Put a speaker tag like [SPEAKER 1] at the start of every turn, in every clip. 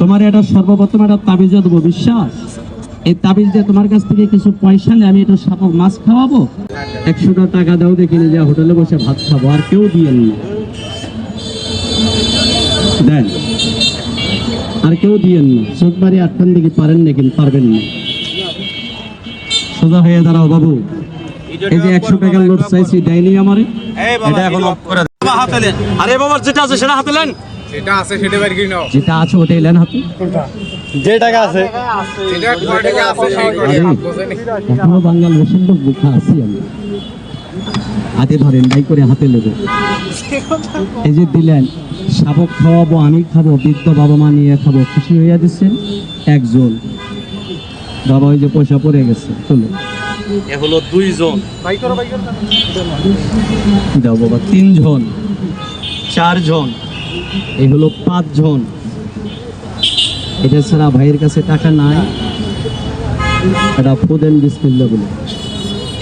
[SPEAKER 1] তোমার এটা সর্বপ্রথম একটা তাবিজ দেবো বিশ্বাস? এই তাবিজ দিয়ে তোমার কাছ থেকে কিছু পয়সা নিয়ে আমি এটা সাপক মাছ খাওয়াবো? একশোটা টাকা দাও দেখে নিয়ে যা হোটেলে বসে ভাত খাব আর কেউ দিয়েন না। দেন। আর কেউ দিয়েন না। চোখ বাড়ি আটকান দিকে পারেন না কিন্তু পারবেন না। সোজা হয়ে দাঁড়াও বাবু। এই যে একশো টাকার নোট চাইছি দেয়নি আমারে? এটা এখন অফ করে দাও। আরে বাবা যেটা আছে সেটা হাতে নেন।
[SPEAKER 2] যেটা আছে সেটা বের করে নাও।
[SPEAKER 1] যেটা আছে হাতে?
[SPEAKER 3] যে টাকা আছে।
[SPEAKER 2] যেটা কয় টাকা আছে সেই কয়
[SPEAKER 1] আরে,
[SPEAKER 2] টাকা বোঝেন
[SPEAKER 1] এখনও বাংলার রসুন লোক আছি আমি। হাতে ধরেন নাই করে হাতে লেগে এই যে দিলেন শাবক খাওয়াবো আমি খাব বৃদ্ধ বাবা মা নিয়ে খাব খুশি হইয়া দিচ্ছেন একজন। বাবা ওই যে পয়সা পড়ে গেছে চলো।
[SPEAKER 3] এ হলো দুইজন।
[SPEAKER 1] দাও বাবা তিনজন। চারজন। এই হলো পাঁচজন। এটা ছাড়া ভাইয়ের কাছে টাকা নাই। এটা ফুদেন বিসমিল্লা বলে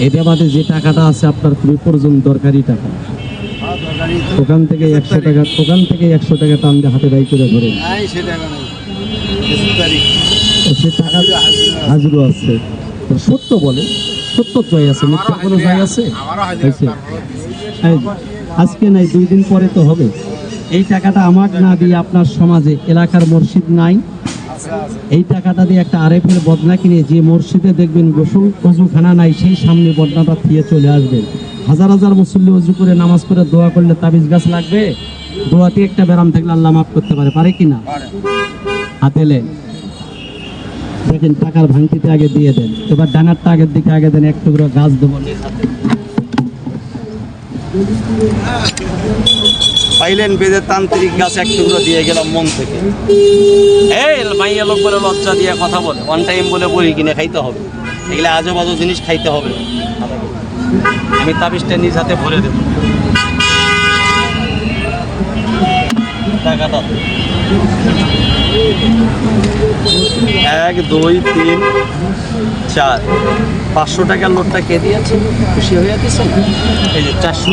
[SPEAKER 1] এটা বাদে যে টাকাটা আছে আপনার খুবই প্রয়োজন দরকারি টাকা। ওখান থেকে একশো টাকা ওখান থেকে একশো টাকা টান দিয়ে হাতে বাই করে ধরে সে টাকা হাজিরও আছে। সত্য বলে সত্য জয় আছে মিথ্যা কোনো জয় আছে আজকে নাই দুই দিন পরে তো হবে। এই টাকাটা আমার না দিয়ে আপনার সমাজে, এলাকার মসজিদ নাই। এই টাকাটা দিয়ে একটা আরেফের বদনা কিনে যে মসজিদে দেখবেন গোসল অজুখানা নাই, সেই সামনে বদনাটা দিয়ে চলে আসবেন। হাজার হাজার মুসল্লি অজু করে নামাজ করে দোয়া করলে তাবিজ গাছ লাগবে? দোয়াতে একটা ব্যারাম থাকলে আল্লাহ মাফ করতে পারে পারে কি না? হাতেলে দেখেন টাকার ভাঙতিতে আগে দিয়ে দেন। এবার ডানারটা আগের দিকে আগে দেন, এক টুকরো গাছ দেবো।
[SPEAKER 3] পাইলেন বেদের তান্ত্রিক গাছ এক টুকরো দিয়ে গেলাম মন থেকে। এই মাইয়া লোক বলে লজ্জা দিয়ে কথা বলে। ওয়ান টাইম বলে বলি কিনে খাইতে হবে। এগুলো আজও বাজো জিনিস খাইতে হবে। আমি তাবিজটা নিজ হাতে ভরে দেব। টাকাটা। এক, দুই, তিন, চার। পাঁচশো টাকার নোটটা কে দিয়েছে? খুশি হয়ে গেছে? এই যে চারশো।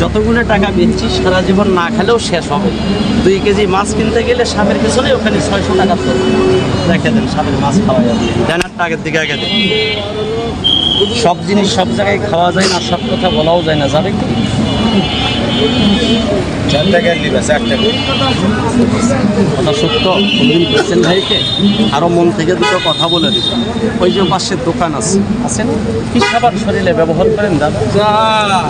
[SPEAKER 3] যতগুলো টাকা বেচছি, সারা জীবন না খেলেও শেষ হবে। দুই কেজি মাছ কিনতে গেলে সাপের পেছনে ওখানে ছয়শো টাকা তো রেখে দেন সাপের মাছ খাওয়া যাবে। জানার টাকার দিকে আগে দেন। সব জিনিস সব জায়গায় খাওয়া যায় না, সব কথা বলাও যায় না। যাবে কি? কথা সত্য কোনদিন পেয়েছেন ভাইকে আরও মন থেকে দুটো কথা বলে দিব ওই যে পাশের দোকান আছে আছেন কি সাবান শরীরে ব্যবহার করেন দাদা?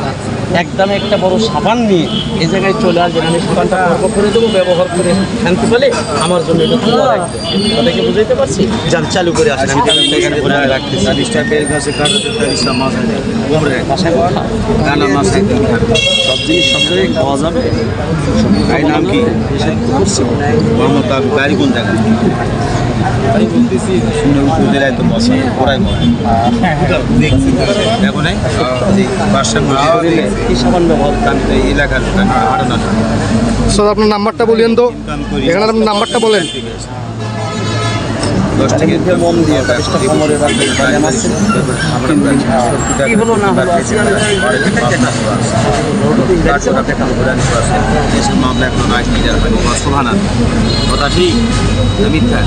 [SPEAKER 3] একদমে একটা বড় সাবান নিয়ে এই জায়গায় চলে আসবেন আমি সাবানটা কর্ম করে দেবো ব্যবহার করে শান্তি পেলে আমার জন্য এটা রাখবে তাদেরকে বুঝাইতে পারছি? যান চালু করে আসেন আমি এখানে ঘুরে রাখতেছি।
[SPEAKER 2] চালিশটা বের কাছে কাটতে চালিশটা মাছ আছে কোমরে
[SPEAKER 3] বাসায় কথা?
[SPEAKER 2] গানা মাছ একদম
[SPEAKER 3] সব জিনিস সব জায়গায় খাওয়া যাবে।
[SPEAKER 2] নাম কি? মোহাম্মদ কোন বলতেছি উপজেলায় তো ওরাই
[SPEAKER 3] কি সাবান ব্যবহার করেন
[SPEAKER 2] এই এলাকার
[SPEAKER 4] স্যার আপনার নাম্বারটা বলেন তো। এখানে আপনার নাম্বারটা বলেন।
[SPEAKER 3] মম দিয়ে তাহলে কি হলো না হলো আজকে
[SPEAKER 2] মামলা এখন আসেনি যার মানে সোভানা কথা ঠিক। মিথ্যা।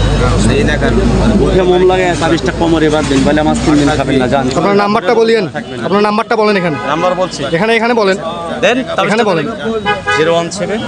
[SPEAKER 2] সেই এলাকার
[SPEAKER 3] মুখে মম লাগে তাবিজটা কোমরে বাঁধবেন বলে আমার তিন দিন খাবেন না জান
[SPEAKER 4] আপনার নাম্বারটা বলিয়েন। আপনার নাম্বারটা বলেন এখানে।
[SPEAKER 3] নাম্বার বলছি।
[SPEAKER 4] এখানে এখানে বলেন।
[SPEAKER 3] দেন
[SPEAKER 4] এখানে বলেন।
[SPEAKER 3] Zero one seven